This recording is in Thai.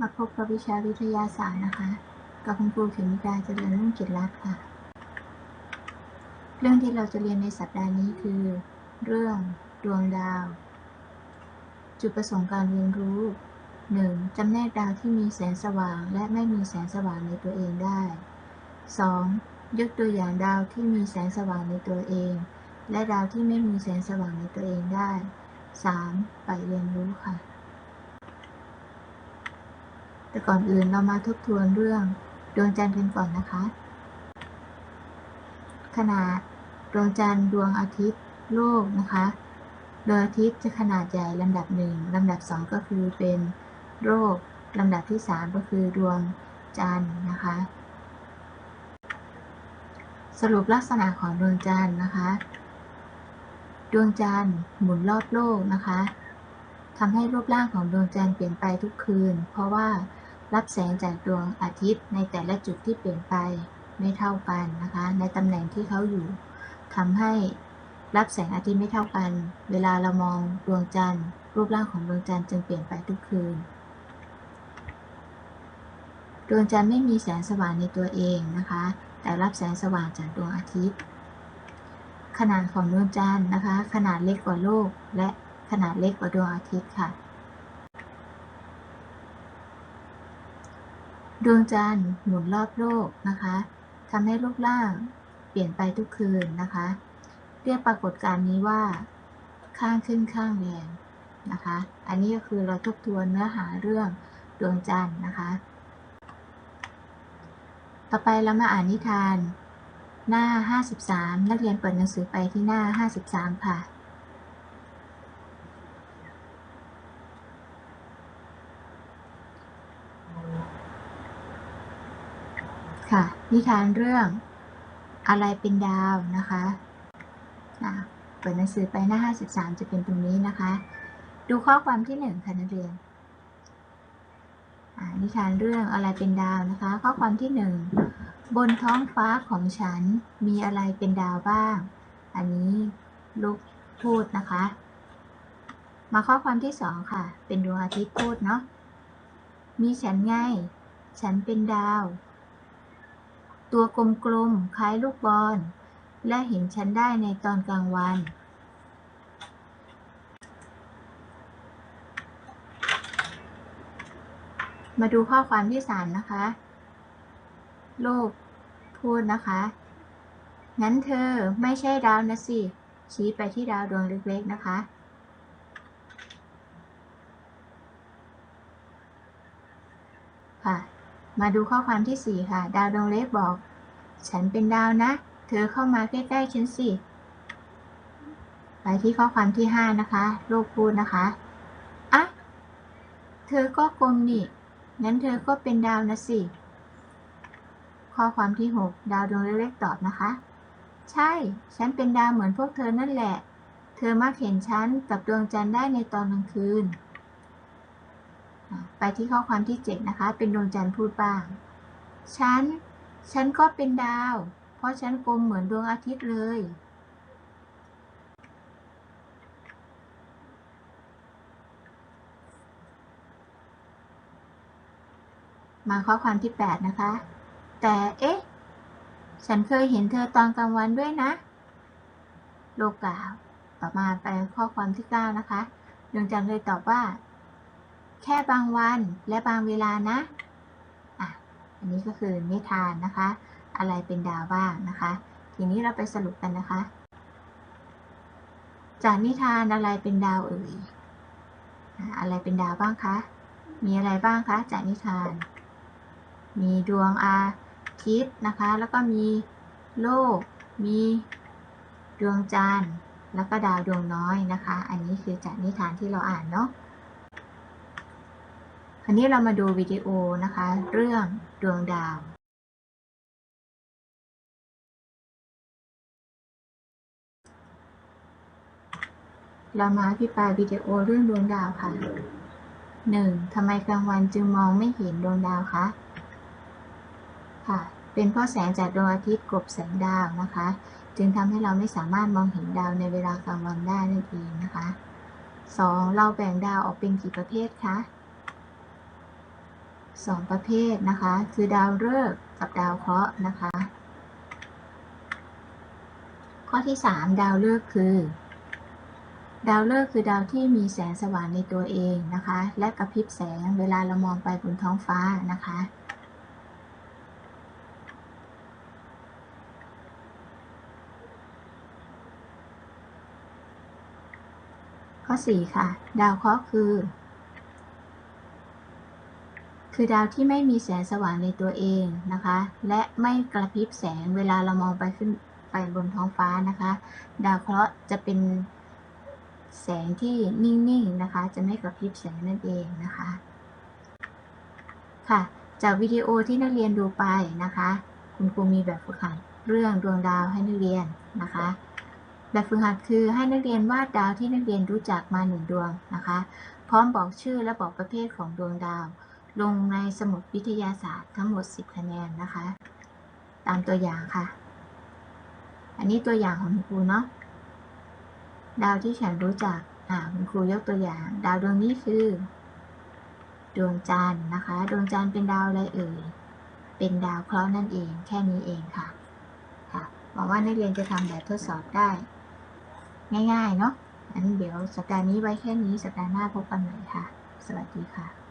มาพบกับวิชาวิทยาศาสตร์นะคะ กับคุณครูเขมิกาเจริญรุ่งกิจรัตน์ค่ะ เรื่องที่เราจะเรียนในสัปดาห์นี้คือ เรื่องดวงดาว จุดประสงค์การเรียนรู้ 1. จำแนกดาวที่มีแสงสว่างและไม่มีแสงสว่างในตัวเองได้ 2. ยกตัวอย่างดาวที่มีแสงสว่างในตัวเอง และดาวที่ไม่มีแสงสว่างในตัวเองได้ 3. ไปเรียนรู้ค่ะ แต่ก่อนอื่นเรามาทบทวนเรื่องดวงจันทร์กันก่อนนะคะ ขนาดดวงจันทร์ดวงอาทิตย์โลกนะคะ ดวงอาทิตย์จะขนาดใหญ่ลำดับหนึ่งลำดับสองก็คือเป็นโรคลำดับที่สามก็คือดวงจันทร์นะคะ สรุปลักษณะของดวงจันทร์นะคะ ดวงจันทร์หมุนรอบโลกนะคะทำให้รูปร่างของดวงจันทร์เปลี่ยนไปทุกคืน เพราะว่า รับแสงจากดวงอาทิตย์ในแต่ละจุดที่เปลี่ยนไปไม่เท่ากันนะคะ ในตำแหน่งที่เขาอยู่ทำให้รับแสงอาทิตย์ไม่เท่ากัน เวลาเรามองดวงจันทร์ รูปร่างของดวงจันทร์จึงเปลี่ยนไปทุกคืน ดวงจันทร์ไม่มีแสงสว่างในตัวเองนะคะ แต่รับแสงสว่างจากดวงอาทิตย์ ขนาดของดวงจันทร์นะคะ ขนาดเล็กกว่าโลกและขนาดเล็กกว่าดวงอาทิตย์ค่ะ ดวงจันทร์หมุนรอบโลกนะคะทำให้รูปร่างเปลี่ยนไปทุกคืนนะคะ เรียกปรากฏการณ์นี้ว่า ข้างขึ้นข้างแรมนะคะ อันนี้ก็คือเราทบทวนเนื้อหาเรื่องดวงจันทร์นะคะ ต่อไปเรามาอ่านนิทาน หน้า 53 นักเรียนเปิดหนังสือไปที่หน้า 53 ค่ะ ค่ะ นิทานเรื่องอะไรเป็นดาวนะคะะเปิดหนังสือไปหน้า 53 จะเป็นตรงนี้นะคะ ดูข้อความที่หนึ่งค่ะนักเรียนนิทานเรื่องอะไรเป็นดาวนะคะ ข้อความที่หนึ่งบนท้องฟ้าของฉันมีอะไรเป็นดาวบ้าง อันนี้ลูกพูดนะคะ มาข้อความที่สองค่ะ เป็นดวงอาทิตย์พูดเนาะมีฉันไง ฉันเป็นดาว ตัวกลมๆ คล้ายลูกบอล และเห็นฉันได้ในตอนกลางวัน มาดูข้อความที่สามนะคะ โลกพูดนะคะ งั้นเธอไม่ใช่ดาวนะสิ ชี้ไปที่ดาวดวงเล็กๆนะคะค่ะ มาดูข้อความที่สี่ค่ะ ดาวดวงเล็กบอก ฉันเป็นดาวนะ เธอเข้ามาใกล้ๆฉันสิ ไปที่ข้อความที่ห้านะคะ ลูกพูดนะคะ อะ เธอก็กลมนี่ งั้นเธอก็เป็นดาวนะสิ ข้อความที่ 6 ดาวดวงเล็กๆตอบนะคะ ใช่ ฉันเป็นดาวเหมือนพวกเธอนั่นแหละ เธอมักเห็นฉันกับดวงจันทร์ได้ในตอนกลางคืน ไปที่ข้อความที่ 7 นะคะ เป็นดวงจันทร์พูดบ้าง ฉัน ฉันก็เป็นดาว เพราะฉันกลมเหมือนดวงอาทิตย์เลย มาข้อความที่ 8 นะคะ แต่เอ๊ะ ฉันเคยเห็นเธอตอนกลางวันด้วยนะ โลกกล่าว ต่อมาไปข้อความที่ 9 นะคะ ดวงจันทร์เลยตอบว่า แค่บางวันและบางเวลานะอะอันนี้ก็คือนิทานนะคะ อะไรเป็นดาวบ้างนะคะ ทีนี้เราไปสรุปกันนะคะ จากนิทานอะไรเป็นดาวเอ่ยอะอะไรเป็นดาวบ้างคะ มีอะไรบ้างคะจากนิทาน มีดวงอาทิตย์นะคะ แล้วก็มีโลก มีดวงจันทร์ แล้วก็ดาวดวงน้อยนะคะ อันนี้คือจากนิทานที่เราอ่านเนาะ อันนี้เรามาดูวิดีโอนะคะ เรื่องดวงดาวเรามาอภิปายวิดีโอเรื่องดวงดาวค่ะหนึ่งทำไมกลางวันจึงมองไม่เห็นดวงดาวคะ ค่ะ เป็นเพราะแสงจากดวงอาทิตย์กลบแสงดาวนะคะ จึงทำให้เราไม่สามารถมองเห็นดาวในเวลากลางวันได้นั่นเองนะคะ 2. เราแบ่งดาวออกเป็นกี่ประเภทคะ สองประเภทนะคะ คือดาวฤกษ์กับดาวเคราะห์นะคะ ข้อที่ 3 ดาวฤกษ์คือ ดาวฤกษ์คือดาวที่มีแสงสว่างในตัวเองนะคะ และกระพริบแสงเวลาเรามองไปบนท้องฟ้านะคะ ข้อ 4 ค่ะ ดาวเคราะห์คือ คือดาวที่ไม่มีแสงสว่างในตัวเองนะคะ และไม่กระพริบแสงเวลาเรามองไปขึ้นไปบนท้องฟ้านะคะ ดาวเคราะห์จะเป็นแสงที่นิ่งๆนะคะ จะไม่กระพริบแสงนั่นเองนะคะ ค่ะ จากวิดีโอที่นักเรียนดูไปนะคะ คุณครูมีแบบฝึกหัดเรื่องดวงดาวให้นักเรียนนะคะ แบบฝึกหัดคือให้นักเรียนวาดดาวที่นักเรียนรู้จักมาหนึ่งดวงนะคะ พร้อมบอกชื่อและบอกประเภทของดวงดาว ลงในสมุดวิทยาศาสตร์ทั้งหมด 10 คะแนนนะคะ ตามตัวอย่างค่ะ อันนี้ตัวอย่างของคุณครูเนาะดาวที่ฉันรู้จักอ่าคุณครูยกตัวอย่าง ดาวดวงนี้คือ ดวงจันทร์นะคะ ดวงจันทร์เป็นดาวอะไรเอ่ยเป็นดาวเคราะห์นั่นเอง แค่นี้เองค่ะค่ะหวังว่านักเรียนจะทำแบบทดสอบได้ ง่าย ๆ เนาะอันเดี๋ยวสัปดาห์นี้ไว้แค่นี้สัปดาห์หน้าพบกันใหม่ค่ะ สวัสดีค่ะ